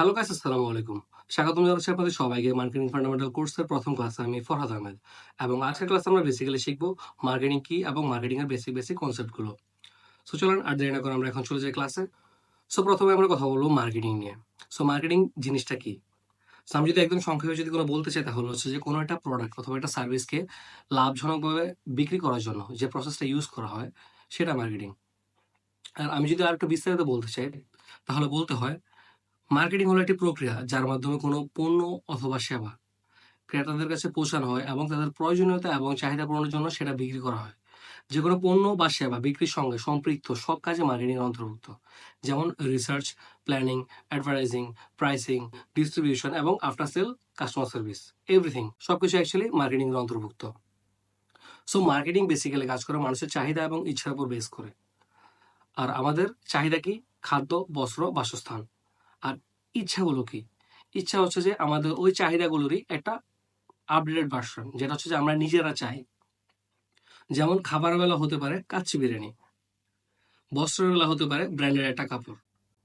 Hello guys আসসালামু আলাইকুম। স্বাগতম জানাচ্ছি আপনাদের সবাইকে মার্কেটিং ফান্ডামেন্টাল কোর্সের প্রথম ক্লাসে আমি ফরহাদ আহমেদ। এবং আজকের ক্লাসে আমরা বেসিক্যালি শিখব মার্কেটিং কি এবং মার্কেটিং এর বেসিক বেসিক কনসেপ্টগুলো সো চলুন আর দেরি না করে আমরা এখন চলে যাই ক্লাসে সো প্রথমে আমরা কথা বলব মার্কেটিং নিয়ে। সো মার্কেটিং জিনিসটা কি? সো আমি যদি একদম সংক্ষেপে যদি কোনো বলতে চাই, তাহলে হচ্ছে যে কোনো একটা প্রোডাক্ট অথবা একটা সার্ভিসকে লাভজনকভাবে বিক্রি করার জন্য যে প্রসেসটা ইউজ করা হয়, সেটা মার্কেটিং আর আমি যদি আর একটু বিস্তারিত বলতে চাই, তাহলে বলতে হয় মার্কেটিং হলো একটি প্রক্রিয়া যার মাধ্যমে কোনো পণ্য অথবা সেবা ক্রেতাদের কাছে পৌঁছানো হয় এবং তাদের প্রয়োজনীয়তা এবং চাহিদা পূরণের জন্য সেটা বিক্রি করা হয়। যে কোনো পণ্য বা সেবা বিক্রির সঙ্গে সম্পৃক্ত সব কাজে মার্কেটিং অন্তর্ভুক্ত, যেমন research planning advertising pricing distribution এবং after sale customer service everything সবকিছু অ্যাকচুয়ালি মার্কেটিং এর অন্তর্ভুক্ত। সো মার্কেটিং বেসিক্যালি কাজ করে মানুষের চাহিদা এবং ইচ্ছার উপর বেস করে। আর আমাদের চাহিদা কি? খাদ্য, বস্ত্র, বাসস্থান। ইচ্ছাগুলো কি? ইচ্ছা হচ্ছে যে আমাদের ওই চাহিদাগুলোরই একটা আপডেটেড ভার্সন যেটা হচ্ছে যে আমরা নিজেরা চাই। যেমন খাবার বেলা হতে পারে কাচ্চি বিরিয়ানি বস্ত্রের বেলা হতে পারে ব্র্যান্ডের একটা কাপড়,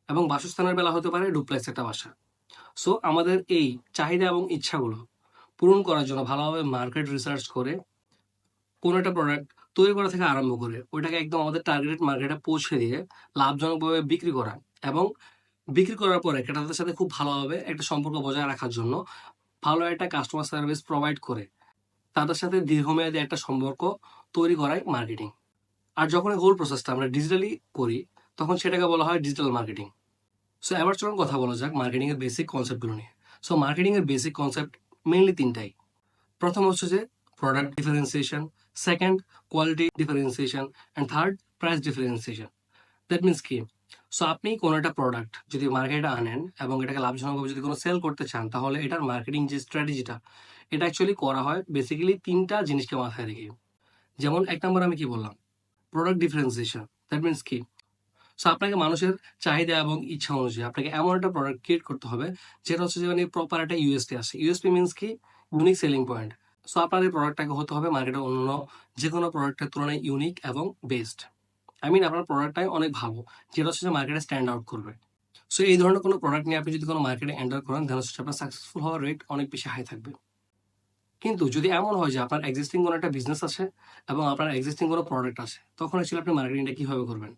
এবং বাসস্থানের বেলা হতে পারে ডুপ্লেক্স একটা বাসা। সো আমাদের এই চাহিদা এবং ইচ্ছাগুলো পূরণ করার জন্য ভালোভাবে মার্কেট রিসার্চ করে কোনো একটা প্রোডাক্ট তৈরি করা থেকে আরম্ভ করে ওইটাকে একদম আমাদের টার্গেটেড মার্কেটে পৌঁছে দিয়ে লাভজনকভাবে বিক্রি করা এবং বিক্রি করার পরে ক্রেতাদের সাথে খুব ভালোভাবে একটা সম্পর্ক বজায় রাখার জন্য, ভালো একটা কাস্টমার সার্ভিস প্রোভাইড করে তাদের সাথে দীর্ঘমেয়াদী একটা সম্পর্ক তৈরি করাই মার্কেটিং আর যখন এই হোল প্রসেসটা আমরা ডিজিটালি করি, তখন সেটাকে বলা হয় ডিজিটাল মার্কেটিং সো এবার চলুন কথা বলা যাক মার্কেটিংয়ের বেসিক কনসেপ্টগুলো নিয়ে। সো মার্কেটিংয়ের বেসিক কনসেপ্ট মেইনলি তিনটাই। প্রথম হচ্ছে যে product differentiation second quality differentiation and third price differentiation that means কি? সো আপনি কোনো একটা প্রোডাক্ট যদি মার্কেটে আনেন এবং এটাকে লাভজনকভাবে যদি কোনো সেল করতে চান, তাহলে এটার মার্কেটিং যে স্ট্র্যাটেজিটা এটা অ্যাকচুয়ালি করা হয় বেসিক্যালি তিনটা জিনিসকে মাথায় রেখে। যেমন এক নম্বর আমি কি বললাম? প্রোডাক্ট ডিফারেন্সিয়েশন দ্যাট মিনস কি? সো আপনাকে মানুষের চাহিদা এবং ইচ্ছা অনুযায়ী আপনাকে এমন একটা প্রোডাক্ট ক্রিয়েট করতে হবে, যেটা হচ্ছে যে মানে প্রপার একটা ইউএসপি আছে। ইউএসপি মিনস কি? ইউনিক সেলিং পয়েন্ট সো আপনার এই প্রোডাক্টটাকে হতে হবে মার্কেটের অন্য যে কোনো প্রোডাক্টের তুলনায় ইউনিক এবং বেস্ট আই মিন আপনার প্রোডাক্টটাই অনেক ভালো। যেটা হচ্ছে মার্কেটে স্ট্যান্ড আউট করবে। সো এই ধরনের কোনো প্রোডাক্ট নিয়ে আপনি যদি কোনো মার্কেটে এন্টার করেন তাহলে হচ্ছে আপনার সাকসেসফুল হওয়ার রেট অনেক বেশি হাই থাকবে। কিন্তু যদি এমন হয় যে আপনার এক্সিস্টিং কোনো একটা বিজনেস আছে এবং আপনার এক্সিস্টিং কোনো প্রোডাক্ট আছে, তখন অ্যাকচুয়ালি আপনি মার্কেটিংটা কীভাবে করবেন?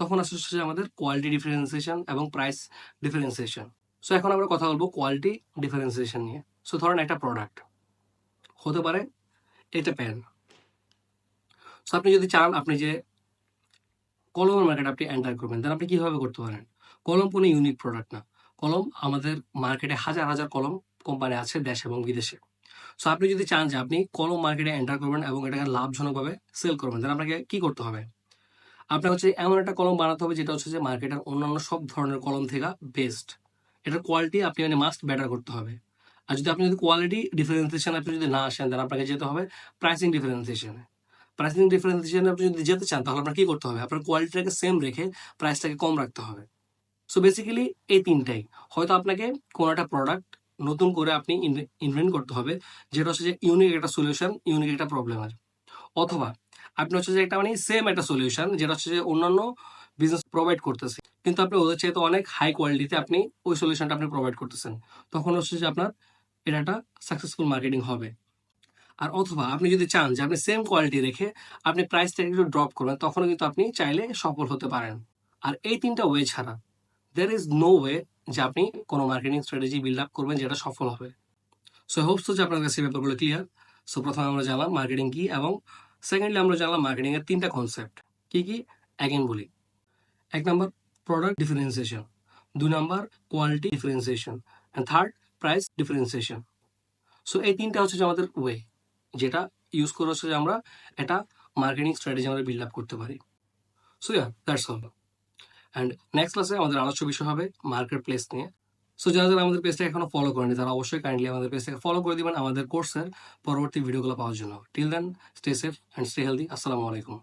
তখন আসলে আমাদের কোয়ালিটি ডিফারেন্সিয়েশন এবং প্রাইস ডিফারেন্সিয়েশন সো এখন আমরা কথা বলব কোয়ালিটি ডিফারেন্সিয়েশন নিয়ে। সো ধরেন একটা প্রোডাক্ট হতে পারে, এটা প্যান সো আপনি যদি চান, আপনি যে কলমের মার্কেট আপনি এন্টার করবেন। তাহলে আপনি কীভাবে করতে পারেন? কলম কোনো ইউনিক প্রোডাক্ট না। কলম আমাদের মার্কেটে হাজার হাজার কলম কোম্পানি আছে দেশ এবং বিদেশে। সো আপনি যদি চান যে আপনি কলম মার্কেটে এন্টার করবেন এবং এটাকে লাভজনকভাবে সেল করবেন তাহলে আপনাকে কি করতে হবে? আপনার হচ্ছে এমন একটা কলম বানাতে হবে যেটা হচ্ছে যে মার্কেটের অন্যান্য সব ধরনের কলম থেকে বেস্ট এটার কোয়ালিটি আপনি মানে মাস্ট বেটার করতে হবে। আর যদি আপনি যদি কোয়ালিটি ডিফারেন্সিয়েশন আপনি যদি না আসেন তাহলে আপনাকে যেতে হবে প্রাইসিং ডিফারেন্সিয়েশনে প্রাইসিং ডিফারেন্সিয়েশনে আপনি যদি যেতে চান, তাহলে আপনার কি করতে হবে? আপনার কোয়ালিটিটাকে সেম রেখে প্রাইসটাকে কম রাখতে হবে। সো বেসিক্যালি এই তিনটাই। হয়তো আপনাকে কোনো একটা প্রোডাক্ট নতুন করে আপনি ইনভেন্ট করতে হবে, যেটা হচ্ছে যে ইউনিক একটা সলিউশন ইউনিক একটা প্রবলেমের অথবা আপনি হচ্ছে যে একটা মানে সেম একটা সলিউশন যেটা হচ্ছে যে অন্যান্য বিজনেস প্রোভাইড করতেছে। কিন্তু আপনি ওদের চাইতে অনেক হাই কোয়ালিটিতে আপনি ওই সলিউশনটা আপনি প্রোভাইড করতেছেন। তখন হচ্ছে যে আপনার এটা একটা সাকসেসফুল মার্কেটিং হবে। আর অথবা আপনি যদি চান যে আপনি সেম কোয়ালিটি রেখে আপনি প্রাইসটাকে একটু ড্রপ করবেন, তখনও কিন্তু আপনি চাইলে সফল হতে পারেন। আর এই তিনটা ওয়ে ছাড়া দের ইজ নো ওয়ে যে আপনি কোনো মার্কেটিং স্ট্র্যাটেজি বিল্ড আপ করবেন যেটা সফল হবে। সো হোপস তো যে আপনার কাছে ব্যাপারগুলো ক্লিয়ার সো প্রথমে আমরা জানলাম মার্কেটিং কি এবং সেকেন্ডলি আমরা জানলাম মার্কেটিং এর তিনটা কনসেপ্ট কি কি? অ্যাগেন বলি। এক নম্বর প্রোডাক্ট ডিফারেন্সিয়েশন দুই নম্বর quality differentiation and third price differentiation so এই তিনটা হচ্ছে আমাদের ওয়ে যেটা ইউজ করে হচ্ছে যে আমরা একটা মার্কেটিং স্ট্র্যাটেজি আমরা বিল্ড আপ করতে পারি। So yeah that's all and next ক্লাসে আমাদের আলোচ্য বিষয় হবে মার্কেট প্লেস নিয়ে। সো যারা যারা আমাদের পেজটা এখনও ফলো করেনি তারা অবশ্যই কাইন্ডলি আমাদের পেজটাকে ফলো করে দিবেন আমাদের কোর্সের পরবর্তী ভিডিওগুলো পাওয়ার জন্য। Till then stay safe and stay healthy আসসালামু আলাইকুম।